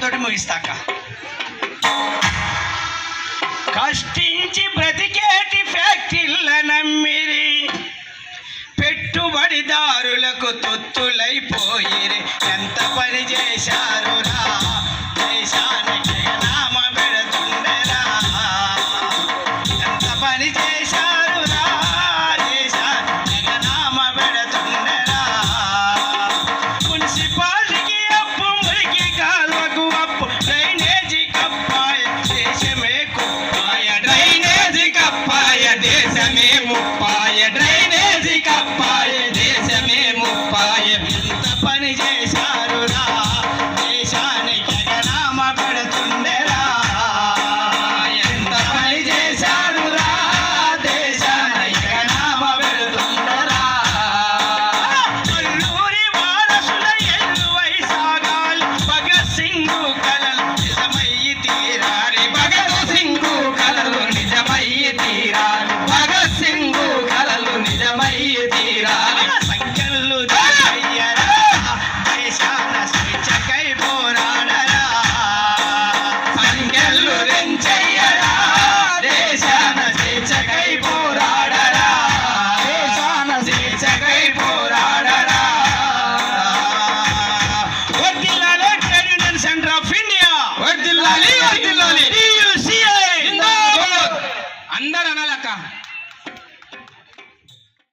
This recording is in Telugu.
పాటతోటి ముగిస్తాక. కష్టించి బ్రతికేటి ఫ్యాక్టరీల నమ్మిరి. పెట్టుబడిదారులకు తొత్తులైపోయిరి. ఎంత పని చేశారు రా. ముప్పాయ డ్రైనేజీ కప్పాయ. América.